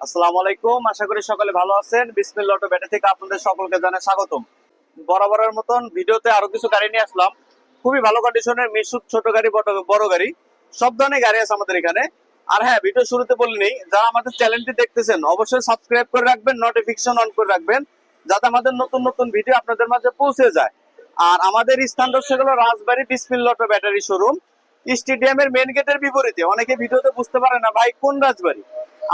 আসসালামু আলাইকুম। আশা করি সকলে ভালো আছেন। বিসমিল্লাহ অটো থেকে আপনাদের সকলকে জানাই স্বাগতম। বরাবরের মতন ভিডিওতে আরও কিছু গাড়ি নিয়ে আসলাম। খুবই ভালো কন্ডিশনের মিশুক ছোট গাড়ি, বড়- গাড়ি। সব ধরনের গাড়ি আছে আমাদের এখানে। আর হ্যাঁ ভিডিও শুরুতে বলিনি যারা আমাদের চ্যানেলটি দেখতেছেন, অবশ্যই সাবস্ক্রাইব করে রাখবেন নোটিফিকেশন অন করে রাখবেন, যাতে আমাদের নতুন নতুন ভিডিও আপনাদের মাঝে পৌঁছে যায়। আর আমাদের স্থান হলো Rajbari Bismillah auto battery showroom. স্টেডিয়ামের মেন গেটের বিপরীতে। অনেকে ভিডিওতে বুঝতে পারে না, ভাই, কোন রাজবাড়ি?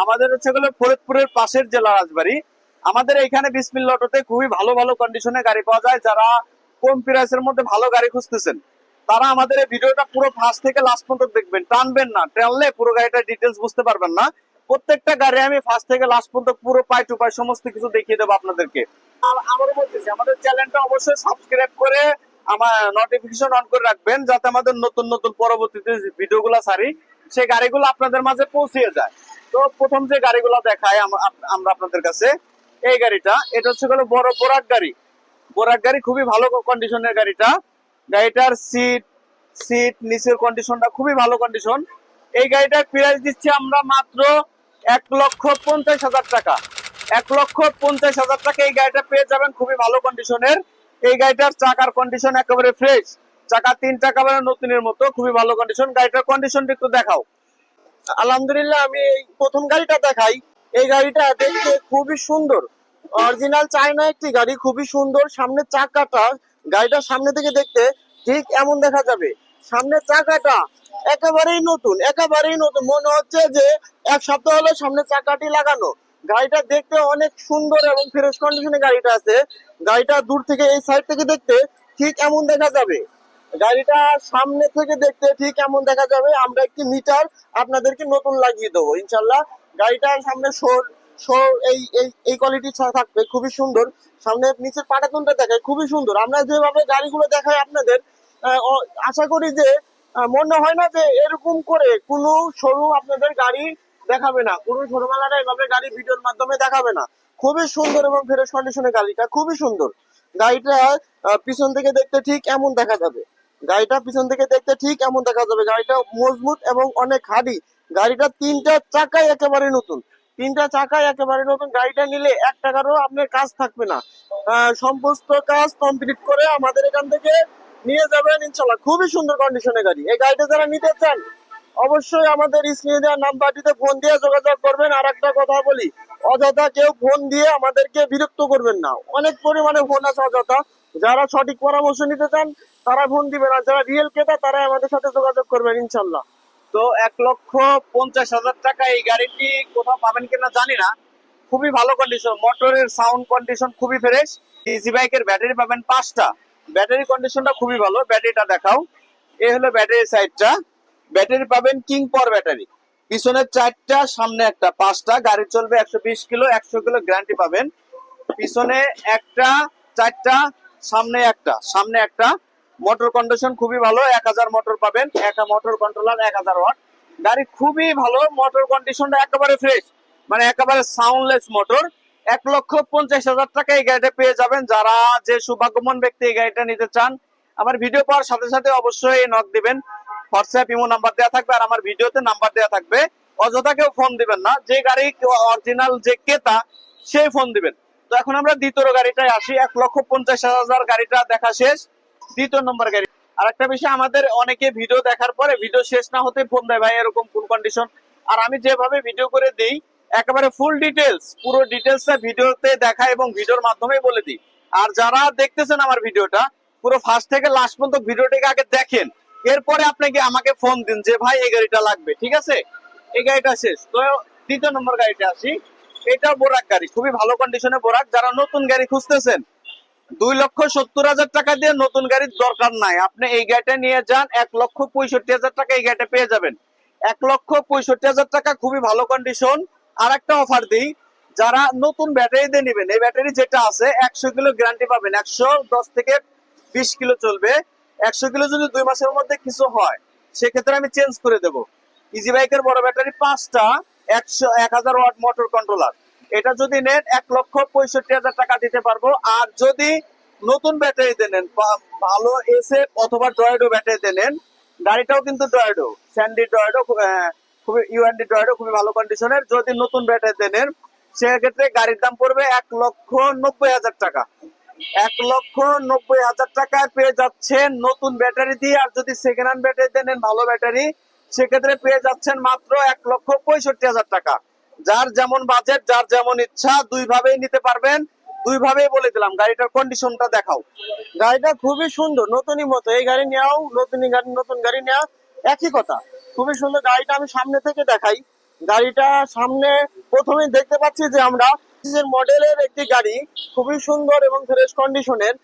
আমাদের হচ্ছে হলো ফরিদপুরের পাশের জেলা রাজবাড়ি আমাদের এখানে বিসমিল্লা অটোতে খুবই ভালো ভালো কন্ডিশনে গাড়ি পাওয়া যায়। যারা কম প্রাইসের মধ্যে ভালো গাড়ি খুঁজতেছেন, তারা আমাদের এই ভিডিওটা পুরো ফার্স্ট থেকে লাস্ট পর্যন্ত দেখবেন। টানবেন না, টানলে পুরো গাড়িটার ডিটেলস বুঝতে পারবেন না। প্রত্যেকটা গাড়ি আমি ফার্স্ট থেকে লাস্ট পর্যন্ত পুরো পাই টু পাই সমস্ত কিছু দেখিয়ে দেবো আপনাদেরকে। আর বলতেছি, আমাদের চ্যানেলটা অবশ্যই সাবস্ক্রাইব করে আমার নোটিফিকেশন অন করে রাখবেন, যাতে আমাদের নতুন নতুন পরবর্তীতে ভিডিওগুলো সারি সেই গাড়িগুলো আপনাদের মাঝে পৌঁছে যায়। তো প্রথম যে গাড়িগুলো আম- আমরা আপনাদের কাছে, এই গাড়িটা, এটা হচ্ছে হলো বড় বোরাক গাড়ি। বোরাক গাড়ি খুবই ভালো কন্ডিশনের গাড়িটা। গাড়িটার সিট সিট নিচের কন্ডিশনটা খুবই ভালো কন্ডিশন এই গাড়িটার প্রাইস দিচ্ছি আমরা মাত্র এক লক্ষ পঞ্চাশ হাজার টাকা। এক লক্ষ পঞ্চাশ হাজার টাকা এই গাড়িটা পেয়ে যাবেন খুবই ভালো কন্ডিশনের এই গাড়িটার চাকার কন্ডিশন একেবারে ফ্রেশ চাকা তিন টাকা মানে নতুনের মতো, খুবই ভালো কন্ডিশন গাড়িটার কন্ডিশনটা একটু দেখাও। আলহামদুলিল্লাহ, আমি এই প্রথম গাড়িটা দেখাই। এই গাড়িটা দেখতে খুবই সুন্দর। অরিজিনাল চায়না একটি গাড়ি, খুবই সুন্দর। সামনের চাকাটা, গাড়িটার সামনে থেকে দেখতে ঠিক এমন দেখা যাবে। সামনের চাকাটা একেবারেই নতুন একেবারেই নতুন। মনে হচ্ছে যে এক সপ্তাহ হলো সামনের চাকাটি লাগানো। গাড়িটা দেখতে অনেক সুন্দর এবং ফ্রেশ কন্ডিশনে গাড়িটা আছে। গাড়িটা দূর থেকে এই সাইড থেকে দেখতে ঠিক এমন দেখা যাবে। গাড়িটা সামনে থেকে দেখতে ঠিক এমন দেখা যাবে? আমরা একটি মিটার আপনাদেরকে নতুন লাগিয়ে দেবো, ইনশাল্লাহ। গাড়িটার সামনে শোর শোর, এই এই এই কোয়ালিটি থাকবে, খুবই সুন্দর। সামনে নিচের পাটাতনটা দেখায়, খুবই সুন্দর। আমরা যেভাবে গাড়িগুলো দেখাই আপনাদের আশা করি যে মনে হয় না যে এরকম করে কোনো শোরুম আপনাদের গাড়ি দেখাবে না। কোনো শোরুমালারা এভাবে গাড়ি ভিডিওর মাধ্যমে দেখাবে না। খুবই সুন্দর এবং ফ্রেশ কন্ডিশনের গাড়িটা, খুবই সুন্দর। গাড়িটা পিছন থেকে দেখতে ঠিক এমন দেখা যাবে? গাড়িটা পিছন থেকে দেখতে ঠিক এমন দেখা যাবে। গাড়িটা মজবুত এবং অনেক হাডি গাড়িটা তিনটা চাকাই একেবারে নতুন। তিনটা চাকাই একেবারে নতুন। গাড়িটা নিলে এক টাকারও আপনার কাজ থাকবে না। সমস্ত কাজ কমপ্লিট করে আমাদের এখান থেকে নিয়ে যাবেন ইনশাল্লাহ খুবই সুন্দর কন্ডিশনের গাড়ি। এই গাড়িটা যারা নিতে চান, অবশ্যই আমাদের স্ক্রিনে দেওয়া নাম্বারটিতে ফোন দিয়ে যোগাযোগ করবেন। আর একটা কথা বলি, অযথা কেউ ফোন দিয়ে আমাদেরকে বিরক্ত করবেন না। অনেক পরিমাণে ফোন আছে অযথা। যারা সঠিক পরামর্শ নিতে চান, তারা ফোন দিবেন। আর যারা রিয়েল ক্রেতা তারা আমাদের সাথে যোগাযোগ করবেন ইনশাল্লাহ তো এক লক্ষ পঞ্চাশ হাজার টাকা এই গাড়িটি কোথাও পাবেন কিনা জানি না। খুবই ভালো কন্ডিশন মোটরের সাউন্ড কন্ডিশন খুবই ফ্রেশ ইজি বাইকের ব্যাটারি পাবেন পাঁচটা। ব্যাটারি কন্ডিশনটা খুবই ভালো। ব্যাটারিটা দেখাও। এই হলো ব্যাটারি সাইডটা ব্যাটারি পাবেন কিং পর ব্যাটারি পিছনের চারটা, সামনে একটা। পাঁচটা, গাড়ি চলবে একশো বিশ কিলো, একশো কিলো গ্যারান্টি পাবেন। পিছনে একটা, চারটা সামনে একটা সামনে একটা। মোটর কন্ডিশন খুবই ভালো, এক হাজার মোটর পাবেন। একটা মোটর কন্ট্রোলার এক হাজার ওয়াট গাড়ি খুবই ভালো মোটর কন্ডিশনটা একেবারে ফ্রেশ মানে একেবারে সাউন্ডলেস মোটর এক লক্ষ পঞ্চাশ হাজার টাকা এই গাড়িটা পেয়ে যাবেন। যারা যে সৌভাগ্যমন ব্যক্তি এই গাড়িটা নিতে চান, আমার ভিডিও পাওয়ার সাথে সাথে অবশ্যই নক দিবেন। হোয়াটসঅ্যাপ ইমো নাম্বার দেওয়া থাকবে আর আমার ভিডিওতে নাম্বার দেওয়া থাকবে। অযথা কেউ ফোন দিবেন না। যে গাড়ি অরিজিনাল যে ক্রেতা, সেই ফোন দিবেন। তো এখন আমরা দ্বিতীয় গাড়িটায় আসি। এক লক্ষ পঞ্চাশ হাজার গাড়িটা দেখা শেষ। দ্বিতীয় নম্বর গাড়ি। আর একটা বিষয়, আমাদের অনেকে ভিডিও দেখার পরে ভিডিও শেষ না হতে ফোন দেয়, ভাই, এরকম কোন কন্ডিশন আর আমি যেভাবে ভিডিও করে দিই, একেবারে ফুল ডিটেলস পুরো ডিটেলসটা ভিডিওতে দেখা এবং ভিডিওর মাধ্যমে বলে দিই। আর যারা দেখতেছেন আমার ভিডিওটা পুরো ফার্স্ট থেকে লাস্ট পর্যন্ত ভিডিওটাকে আগে দেখেন। এরপরে আপনাকে আমাকে ফোন দিন যে, ভাই, এই গাড়িটা লাগবে। ঠিক আছে? এই গাড়িটা শেষ। তো দ্বিতীয় নম্বর গাড়িটা আসি। এটা বোরাক গাড়ি, খুবই ভালো কন্ডিশনে বোরাক। যারা নতুন গাড়ি খুঁজতেছেন, দুই লক্ষ সত্তর হাজার টাকা দিয়ে নতুন গাড়ির দরকার নাই। আপনি এই গাড়িটা নিয়ে যান, এক লক্ষ পঁয়ষট্টি হাজার টাকা এই গাড়িটা পেয়ে যাবেন। এক লক্ষ পঁয়ষট্টি হাজার টাকা, খুবই ভালো কন্ডিশন আর একটা অফার দিই, যারা নতুন ব্যাটারি দিয়ে নেবেন, এই ব্যাটারি যেটা আছে, একশো কিলো গ্যারান্টি পাবেন। একশো দশ থেকে বিশ কিলো চলবে। একশো কিলো যদি দুই মাসের মধ্যে কিছু হয়, সেক্ষেত্রে আমি চেঞ্জ করে দেবো। ইজি বাইকের বড় ব্যাটারি পাঁচটা। একশো এক হাজার ওয়াট মোটর কন্ট্রোলার এটা যদি নেন, এক লক্ষ পঁয়ষট্টি হাজার টাকা দিতে পারব। আর যদি নতুন ব্যাটারিতে ভালো এসে অথবা ব্যাটারিতে নেন, গাড়িটাও কিন্তু ডয়েডো স্যান্ডি ডয়েডো খুবই ইউএনডি টয়টা খুবই ভালো কন্ডিশনের যদি নতুন ব্যাটারি নেন, সেক্ষেত্রে গাড়ির দাম পড়বে এক লক্ষ নব্বই হাজার টাকা। এক লক্ষ নব্বই হাজার টাকায় পেয়ে যাচ্ছেন নতুন ব্যাটারি দিয়ে। আর যদি সেকেন্ড হ্যান্ড ব্যাটারি নেন, ভালো ব্যাটারি সেক্ষেত্রে পেয়ে যাচ্ছেন মাত্র এক লক্ষ পঁয়ষট্টি হাজার টাকা। যার যেমন বাজেট যার যেমন ইচ্ছা দুই ভাবেই নিতে পারবেন। দুই ভাবেই বলে দিলাম, গাড়িটার কন্ডিশনটা দেখাও। গাড়িটা খুবই সুন্দর, নতুনই মতো। এই গাড়ি নেওয়াও নতুনই গাড়ি, নতুন গাড়ি নেওয়া একই কথা। খুবই সুন্দর গাড়িটা আমি সামনে থেকে দেখাই। গাড়িটা সামনে প্রথমেই দেখতে পাচ্ছি যে আমরা মডেলের একটি গাড়ি, খুবই সুন্দর এবং ফ্রেশ কন্ডিশনের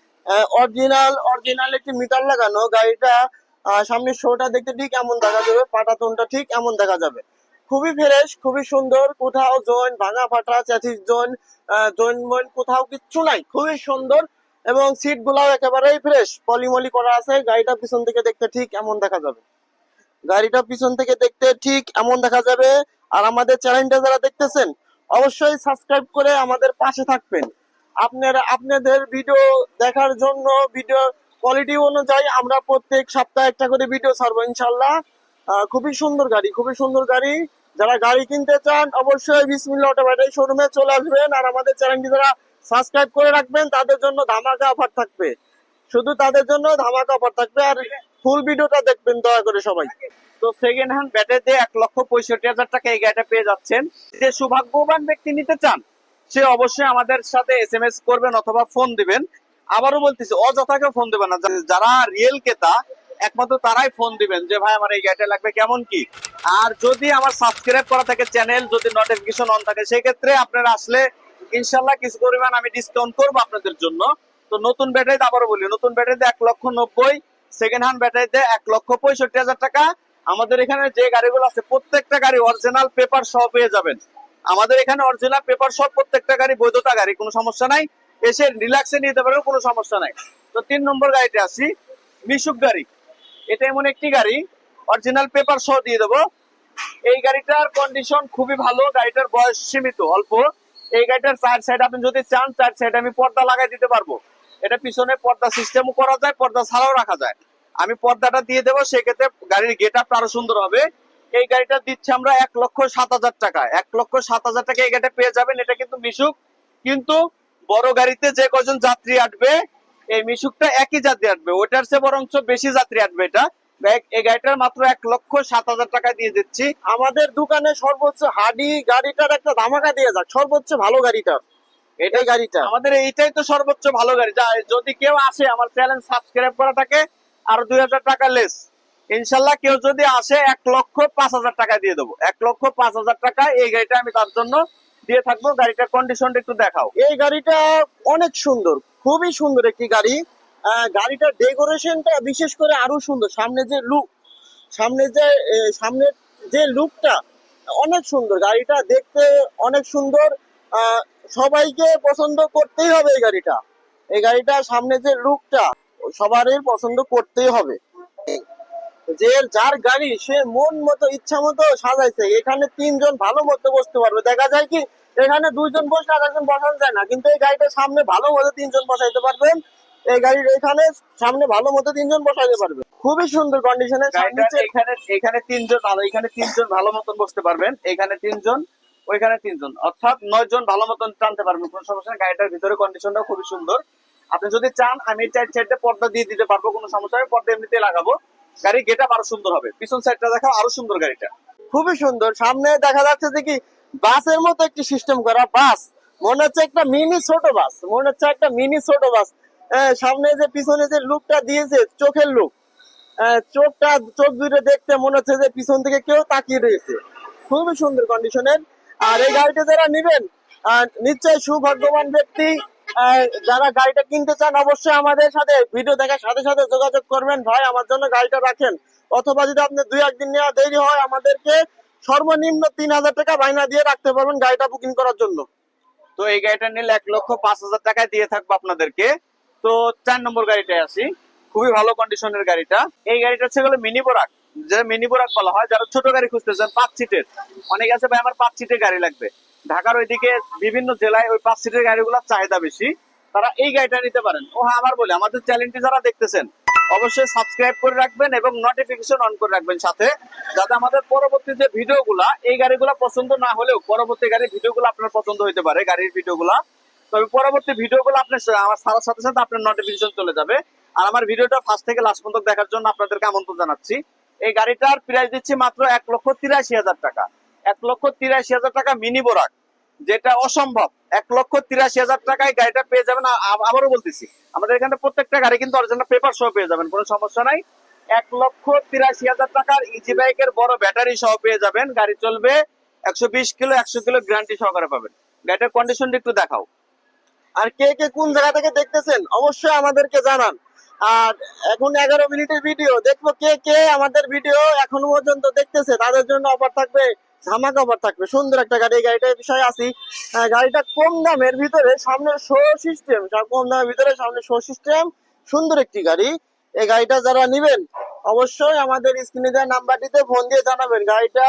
অরিজিনাল অরিজিনাল একটি মিটার লাগানো গাড়িটা সামনের শোটা দেখতে ঠিক এমন দেখা যাবে পাটাতনটা ঠিক এমন দেখা যাবে। খুবই ফ্রেশ খুবই সুন্দর, কোথাও জয়েন্ট ভাঙা ফাটা চ্যাথিস জয়েন্ট জয়েন্ট ময়েন্ট কোথাও কিচ্ছু নাই, খুবই সুন্দর এবং সিট গুলাও একেবারেই ফ্রেশ পলিমলি করা আছে, গাড়িটা পিছন থেকে দেখতে ঠিক এমন দেখা যাবে। গাড়িটা পিছন থেকে দেখতে ঠিক এমন দেখা যাবে। আর আমাদের চ্যানেলটা যারা দেখতেছেন, অবশ্যই সাবস্ক্রাইব করে আমাদের পাশে থাকবেন। আপনারা, আপনাদের ভিডিও দেখার জন্য ভিডিও কোয়ালিটি অনুযায়ী আমরা প্রত্যেক সপ্তাহে একটা করে ভিডিও ছাড়বো ইনশাল্লাহ খুবই সুন্দর গাড়ি, খুবই সুন্দর গাড়ি। যারা গাড়ি কিনতে চান, অবশ্যই বিসমিল্লা অটো ব্যাটারি শোরুমে চলে আসবেন আর আমাদের চ্যানেলটি যারা সাবস্ক্রাইব করে রাখবেন, তাদের জন্য ধামাকা অফার থাকবে। শুধু তাদের জন্য ধামাকা অফার থাকবে আর ফুল ভিডিওটা দেখবেন, দয়া করে সবাই। তো সেকেন্ড হ্যান্ড ব্যাটারি দিয়ে এক লক্ষ পঁয়ষট্টি হাজার টাকা এই গাড়িটা পেয়ে যাচ্ছেন। যে সৌভাগ্যবান ব্যক্তি নিতে চান, সে অবশ্যই আমাদের সাথে এস এম এস করবেন অথবা ফোন দিবেন। আবারও বলতেছি, অযথাকে ফোন দিবেন না। যারা রিয়েল ক্রেতা, একমাত্র তারাই ফোন দিবেন যে, ভাই, আমার এই গাড়িটা লাগবে কেমন কি? আর যদি আমার সাবস্ক্রাইব করা থাকে চ্যানেল যদি নোটিফিকেশন অন থাকে সেই ক্ষেত্রে আপনারা আসলে ইনশাল্লাহ কিছু পরিমাণ আমি ডিসকাউন্ট করব আপনাদের জন্য। তো নতুন ব্যাটারিতে আবারও বলি, নতুন ব্যাটারিতে এক লক্ষ নব্বই সেকেন্ড হ্যান্ড ব্যাটারিতে এক লক্ষ পঁয়ষট্টি হাজার টাকা। আমাদের এখানে যে গাড়িগুলো আছে, প্রত্যেকটা গাড়ি অরিজিনাল পেপার সহ পেয়ে যাবেন। আমাদের এখানে অরিজিনাল পেপার সহ প্রত্যেকটা গাড়ি বৈধতা গাড়ি, কোনো সমস্যা নাই। এসে রিল্যাক্সে নিতে পারবেন কোনো সমস্যা নাই। তো তিন নম্বর গাড়িতে আসি, মিশুক গাড়ি। এটা এমন একটি গাড়ি অরিজিনাল পেপার সহ দিয়ে দেবো। এই গাড়িটার কন্ডিশন খুবই ভালো, গাড়িটার বয়স সীমিত, অল্প। এই গাড়িটার চার সাইড আপনি যদি চান চার সাইড আমি পর্দা লাগাই দিতে পারব। এটা পিছনে পর্দা সিস্টেমও করা যায়, পর্দা ছাড়াও রাখা যায়। আমি পর্দাটা দিয়ে দেবো, সেক্ষেত্রে গাড়ির গেট আপটা আরও সুন্দর হবে। এই গাড়িটা দিচ্ছি আমরা এক লক্ষ সাত হাজার টাকা এক লক্ষ সাত হাজার টাকা এই গাড়িটা পেয়ে যাবেন, এটা কিন্তু মিশুক। কিন্তু বড় গাড়িতে যে কজন যাত্রী আসবে এই মিশুকটা একই যাত্রী আসবে। ওটার চেয়ে বরঞ্চ বেশি যাত্রী আসবে এটা। এই- এই গাড়িটার মাত্র এক লক্ষ সাত হাজার টাকা দিয়ে দিচ্ছি। আমাদের দোকানে সর্বোচ্চ হাডি গাড়িটার একটা ধামাকা দিয়ে যাক। সর্বোচ্চ ভালো গাড়িটার। এটাই গাড়িটা। আমাদের এইটাই তো সর্বোচ্চ ভালো গাড়ি। যা যদি কেউ আসে আমার চ্যানেল সাবস্ক্রাইব করা থাকে আর দুই হাজার টাকা লেস ইনশাল্লাহ কেউ যদি আসে এক লক্ষ পাঁচ হাজার টাকা দিয়ে দেবো। এক লক্ষ পাঁচ হাজার টাকা এই গাড়িটা আমি তার জন্য দিয়ে থাকব গাড়িটার কন্ডিশনটা একটু দেখাও। এই গাড়িটা অনেক সুন্দর খুবই সুন্দর একটি গাড়ি। গাড়িটার ডেকোরেশনটা বিশেষ করে আরও সুন্দর। সামনে যে লুক সামনে যে এ, সামনের যে লুকটা অনেক সুন্দর। গাড়িটা দেখতে অনেক সুন্দর। সবাইকে পছন্দ করতেই হবে এই গাড়িটা। এই গাড়িটা সামনে যে লুকটা সবারই পছন্দ করতেই হবে। যে যার গাড়ি সে মন মতো ইচ্ছা মতো সাজাইছে। এখানে তিনজন ভালো মতো বসতে পারবে। দেখা যায় কি এখানে দুইজন বসলে আর একজন বসানো যায় না। কিন্তু এই গাড়িটার সামনে ভালো মতো তিনজন বসাইতে পারবেন। এই গাড়ির এখানে সামনে ভালো মতো তিনজন বসাইতে পারবে খুবই সুন্দর কন্ডিশনের গাড়িটার এখানে এখানে তিনজন ভালো এখানে তিনজন ভালো মতন বসতে পারবেন। এখানে তিনজন ওইখানে তিনজন। অর্থাৎ নয় জন ভালো মতন টানতে পারবেন কোনো সমস্যা নেই। গাড়িটার ভিতরে কন্ডিশনটা খুবই সুন্দর। আপনি যদি চান আমি চার সাইডে পর্দা দিয়ে দিতে পারব কোনো সমস্যা নেই। পর্দা এমনিতে লাগাবো। গাড়ি গেট আরও সুন্দর হবে। পিছন সাইডটা দেখাও আরও সুন্দর গাড়িটা। খুবই সুন্দর। সামনে দেখা যাচ্ছে যে কি বাসের মতো একটি সিস্টেম করা বাস। মনে হচ্ছে একটা মিনি ছোট বাস। মনে হচ্ছে একটা মিনি ছোট বাস। সামনে যে পিছনে যে লুকটা দিয়েছে চোখের লুক চোখটা চোখ দুটো দেখতে মনে হচ্ছে যে পিছন থেকে কেউ তাকিয়ে রয়েছে। খুবই সুন্দর কন্ডিশনের আর এই গাড়িটা যারা নিবেন আহ, নিশ্চয়ই সৌভাগ্যবান ব্যক্তি। যারা গাড়িটা কিনতে চান অবশ্যই আমাদের সাথে ভিডিও দেখার সাথে সাথে যোগাযোগ করবেন। ভাই আমার জন্য গাড়িটা রাখেন। অথবা যদি আপনি দুই একদিন নেওয়া দেরি হয় আমাদেরকে সর্বনিম্ন তিন হাজার টাকা বাইনা দিয়ে রাখতে পারবেন গাড়িটা বুকিং করার জন্য। তো এই গাড়িটা নিলে এক লক্ষ পাঁচ হাজার টাকায় দিয়ে থাকব আপনাদেরকে। তো চার নম্বর গাড়িটায় আসি। খুবই ভালো কন্ডিশনের গাড়িটা। এই গাড়িটা হচ্ছে মিনি বোরাক। যে মিনি বোরাক বলা হয়, যারা ছোট গাড়ি খুঁজতেছেন, পাঁচ সিটের অনেক আছে ভাই, আমার পাঁচ সিটের গাড়ি লাগবে। ঢাকার ওইদিকে বিভিন্ন জেলায় ওই পাঁচ সিটের গাড়িগুলোর চাহিদা বেশি। তারা এই গাড়িটা নিতে পারেন। ও হ্যাঁ আমার বলে, আমাদের চ্যালেঞ্জটি যারা দেখতেছেন অবশ্যই সাবস্ক্রাইব করে রাখবেন এবং নোটিফিকেশন অন করে রাখবেন সাথে, যাতে আমাদের পরবর্তী যে ভিডিওগুলা, এই গাড়িগুলো পছন্দ না হলেও পরবর্তী গাড়ির ভিডিওগুলো আপনার পছন্দ হতে পারে, গাড়ির ভিডিওগুলা। তবে পরবর্তী ভিডিওগুলো আপনার আমার সারার সাথে সাথে আপনার নোটিফিকেশন চলে যাবে। আর আমার ভিডিওটা ফার্স্ট থেকে লাস্ট পর্যন্ত দেখার জন্য আপনাদেরকে আমন্ত্রণ জানাচ্ছি। এই গাড়িটার প্রাইস দিচ্ছি মাত্র এক লক্ষ তিরাশি হাজার টাকা। এক লক্ষ তিরাশি হাজার টাকা মিনি বোরাক যেটা অসম্ভব। এক লক্ষ তিরাশি হাজার টাকায় গাড়িটা পেয়ে যাবেন। আবারও বলতেছি, আমাদের এখানে প্রত্যেকটা গাড়ি কিন্তু অরিজিনাল পেপার সহ পেয়ে যাবেন, কোনো সমস্যা নাই। এক লক্ষ তিরাশি হাজার টাকার ইজি বাইকের বড় ব্যাটারি সহ পেয়ে যাবেন। গাড়ি চলবে একশো বিশ কিলো, একশো কিলো গ্যারান্টি সহকারে পাবেন। গাড়িটার কন্ডিশনটা একটু দেখাও। আর কে কে কোন জায়গা থেকে দেখতেছেন, অবশ্যই আমাদেরকে জানান। আর এখন এগারো মিনিটের ভিডিও দেখব কে কে আমাদের ভিডিও এখনও পর্যন্ত দেখতেছে, তাদের জন্য অফার থাকবে ধামাক অফার থাকবে। সুন্দর একটা গাড়ি গাড়িটার বিষয়ে আসি। গাড়িটা কম দামের ভিতরে সামনে শো সিস্টেম কম দামের ভিতরে সামনে শো সিস্টেম সুন্দর একটি গাড়ি। এই গাড়িটা যারা নিবেন, অবশ্যই আমাদের স্ক্রিনে দেওয়া নাম্বারটিতে ফোন দিয়ে জানাবেন। গাড়িটা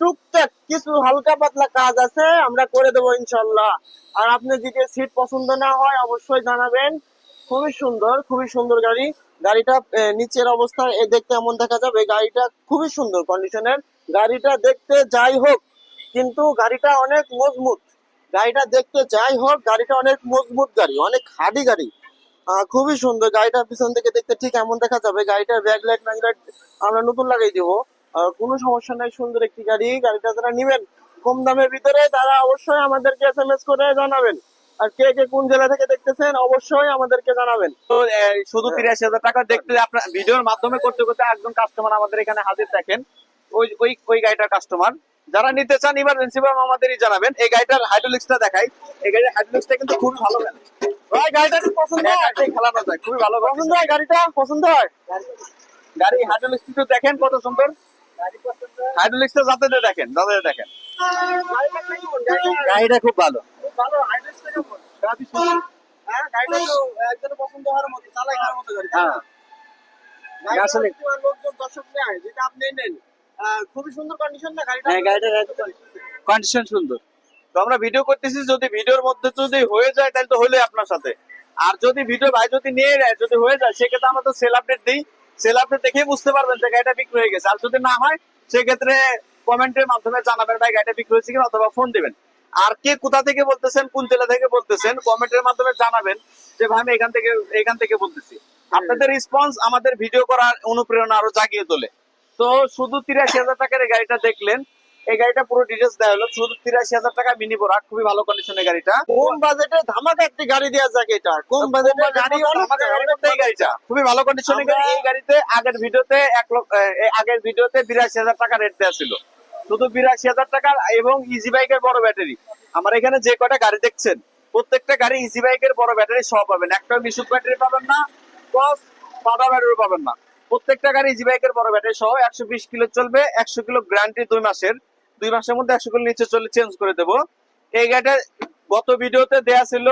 টুকটাক কিছু হালকা পাতলা কাজ আছে, আমরা করে দেবো ইনশাল্লাহ। আর আপনি যদি সিট পছন্দ না হয়, অবশ্যই জানাবেন। খুবই সুন্দর খুবই সুন্দর গাড়ি। গাড়িটা নিচের অবস্থা দেখতে এমন দেখা যাবে, গাড়িটা খুবই সুন্দর কন্ডিশনের গাড়িটা দেখতে যাই হোক, কিন্তু গাড়িটা অনেক মজবুত। গাড়িটা দেখতে যাই হোক, গাড়িটা অনেক মজবুত গাড়ি, অনেক হাডি গাড়ি। খুবই সুন্দর। গাড়িটা পিছন থেকে দেখতে ঠিক এমন দেখা যাবে। গাড়িটার ব্যাক লাইট ম্যাক লাইট আমরা নতুন লাগাই দেবো। কোনো সমস্যা নাই, সুন্দর একটি গাড়ি। গাড়িটা যারা নিবেন, কম দামের ভিতরে তারা অবশ্যই আমাদেরকে এস এম এস করে জানাবেন। আর কে কে কোন জেলা থেকে দেখতেছেন, অবশ্যই আমাদেরকে জানাবেন। তো শুধু তিরাশি হাজার টাকা দেখতে আপনার ভিডিওর মাধ্যমে করতে করতে একজন কাস্টমার আমাদের এখানে হাজির থাকেন। ওই ওই ওই গাড়িটার কাস্টমার যারা নিতে চান ইমার্জেন্সি বা আমাদেরই জানাবেন। এই গাড়িটার হাইড্রোলিক্সটা দেখাই। এই গাড়ির হাইড্রোলিক্সটা কিন্তু খুবই ভালো ভাই গাড়িটা কি পছন্দ হয়। খেলানো যায় খুবই ভালো পছন্দ হয় গাড়িটা? পছন্দ হয়? গাড়ি হাইড্রোলিক্স একটু দেখেন কত সুন্দর। হাইড্রোলিক্সটা যাতে দেখেন যাতে দেখেন। গাড়িটা খুব ভালো। খুব ভালো। হাইড্রোলিক্সটা কেমন? হ্যাঁ, গাড়িটা তো একজনের পছন্দ হওয়ার মতো, চালাই খাওয়ার মতো গাড়ি। হ্যাঁ। আসলে- লোকজন দর্শক নেয়, যেটা আপনি নেন। খুবই সুন্দর কন্ডিশন না গাড়িটা হ্যাঁ, গাড়িটার কন্ডিশন সুন্দর। তো আমরা ভিডিও করতেছি যদি ভিডিওর মধ্যে যদি হয়ে যায় তাহলে তো হলে আপনার সাথে। আর যদি ভিডিও ভাই যদি নিয়ে নেয় যদি হয়ে যায় সেক্ষেত্রে আমরা তো সেল আপডেট দিই। সেল আপডেট দেখেই বুঝতে পারবেন যে গাড়িটা বিক্রি হয়ে গেছে। আর যদি না হয় সেক্ষেত্রে কমেন্টের মাধ্যমে জানাবেন ভাই গাড়িটা বিক্রি হয়েছে কিনা অথবা ফোন দিবেন। আর কে কোথা থেকে বলতেছেন কোন জেলা থেকে বলতেছেন কমেন্টের মাধ্যমে জানাবেন যে ভাই আমি এখান থেকে এখান থেকে বলতেছি। আপনাদের রেসপন্স আমাদের ভিডিও করার অনুপ্রেরণা আরও জাগিয়ে তোলে। তো শুধু তিরাশি হাজার টাকার এই গাড়িটা দেখলেন এই গাড়িটা পুরো ডিটেলস দেওয়া হলো। শুধু তিরাশি হাজার টাকা মিনি বোরাক খুবই ভালো কন্ডিশনের গাড়িটা। কোন বাজেটে ধামাকা একটি গাড়ি দেওয়া যাক এটা? কোন বাজেটে গাড়ি এই গাড়িটা? খুবই ভালো কন্ডিশনের গাড়ি। এই গাড়িতে আগের ভিডিওতে এক লক্ষ আগের ভিডিওতে বিরাশি হাজার টাকা রেট দেওয়া ছিল। শুধু বিরাশি হাজার টাকা এবং ইজি বাইকের বড় ব্যাটারি আমার এখানে যে কটা গাড়ি দেখছেন প্রত্যেকটা গাড়ি ইজি বাইকের বড় ব্যাটারি সহ পাবেন। একটা মিশুক ব্যাটারি পাবেন না প্লাস পাটা ব্যাটারি পাবেন না। প্রত্যেকটা গাড়ি ইজি বাইকের বড় ব্যাটারি সহ একশো বিশ কিলো চলবে একশো কিলো গ্যারান্টি দুই মাসের। দুই মাসের মধ্যে একশো কিলো নিচে চলে চেঞ্জ করে দেবো। এই গাড়িটা গত ভিডিওতে দেয়া ছিল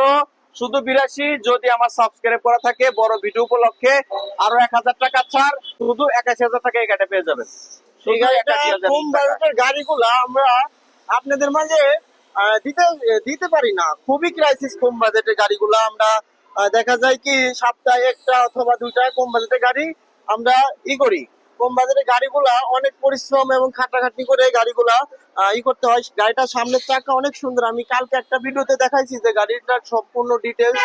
শুধু বিরাশি যদি আমার সাবস্ক্রাইব করা থাকে বড় ভিডিও উপলক্ষে আরও এক হাজার টাকা ছাড় শুধু একাশি হাজার টাকা এই গাড়িটা পেয়ে যাবেন। এই শুধু গাড়িটা 81,000 কম বাজেটের গাড়িগুলা আমরা আপনাদের মাঝে দিতে দিতে পারি না। খুবই ক্রাইসিস কম বাজেটের গাড়িগুলা আমরা দেখা যায় কি সপ্তাহে একটা অথবা দুইটা কম বাজেটের গাড়ি আমরা ই করি। কম বাজেটের গাড়িগুলা অনেক পরিশ্রম এবং খাটাখাটনি করে গাড়িগুলা ই করতে হয়। গাড়িটার সামনের চাকা অনেক সুন্দর। আমি কালকে একটা ভিডিওতে দেখাইছি যে গাড়িটার সম্পূর্ণ ডিটেলস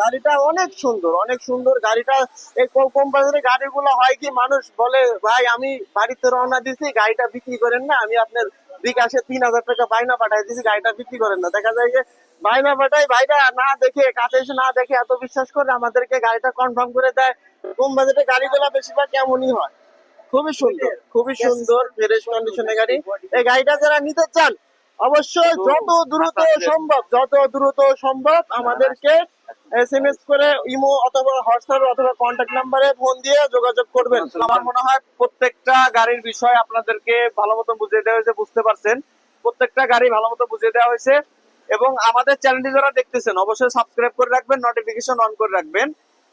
গাড়িটা অনেক সুন্দর অনেক সুন্দর। গাড়িটা এই কম বাজারে গাড়িগুলো হয় কি, মানুষ বলে, ভাই, আমি বাড়িতে রওনা দিছি, গাড়িটা বিক্রি করেন না। আমি আপনার বিকাশে তিন হাজার টাকা বাইনা পাঠাই দিছি, গাড়িটা বিক্রি করেন না। দেখা যায় যে পাঠাই ভাইটা না দেখে, কাছে এসে না দেখে এত বিশ্বাস করে আমাদেরকে গাড়িটা কনফার্ম করে দেয়। বাজেটে বেশিরভাগ কেমনই হয়। খুবই সুন্দর খুবই সুন্দর ফ্রেশ গাড়ি। এই গাড়িটা যারা নিতে চান, অবশ্যই যত দ্রুত সম্ভব, যত দ্রুত সম্ভব আমাদেরকে এস এম এস করে ইমো অথবা হোয়াটসঅ্যাপ অথবা নাম্বারে ফোন দিয়ে যোগাযোগ করবেন। আমার মনে হয় প্রত্যেকটা গাড়ির বিষয় আপনাদেরকে ভালো মতো বুঝিয়ে দেওয়া হয়েছে, বুঝতে পারছেন। প্রত্যেকটা গাড়ি ভালো মতো বুঝিয়ে দেওয়া হয়েছে। এবং আমাদের চ্যানেলটি যারা দেখতেছেন, অবশ্যই সাবস্ক্রাইব করে রাখবেন নোটিফিকেশন অন করে রাখবেন,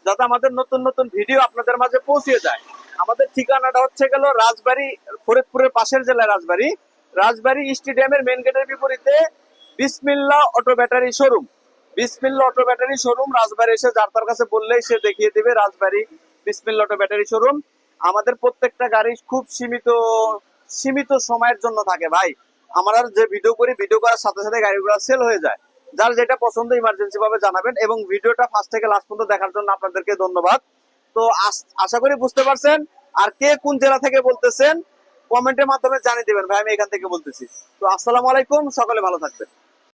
যাতে আমাদের নতুন নতুন ভিডিও আপনাদের মাঝে পৌঁছে যায়। আমাদের ঠিকানাটা হচ্ছে গেল রাজবাড়ী, ফরিদপুরের পাশের জেলা রাজবাড়ী। রাজবাড়ি স্টেডিয়ামের মেন গেটের বিপরীতে Bismillah auto battery showroom. Bismillah auto battery showroom, Rajbari এসে যার তার কাছে বললেই সে দেখিয়ে দিবে রাজবাড়ী বিসমিল্লা অটো ব্যাটারি শোরুম। আমাদের প্রত্যেকটা গাড়ি খুব সীমিত সীমিত সময়ের জন্য থাকে ভাই। আমরা যে ভিডিও করি ভিডিও করার সাথে সাথে গাড়িগুলো সেল হয়ে যায়। যার যেটা পছন্দ ইমার্জেন্সি ভাবে জানাবেন এবং ভিডিওটা ফার্স্ট থেকে লাস্ট পর্যন্ত দেখার জন্য আপনাদেরকে ধন্যবাদ। তো আশা করি বুঝতে পারছেন। আর কে কোন জেলা থেকে বলতেছেন কমেন্টের মাধ্যমে জানিয়ে দেবেন। ভাই, আমি এখান থেকে বলতেছি। তো আসসালামু আলাইকুম, সকলে ভালো থাকবেন।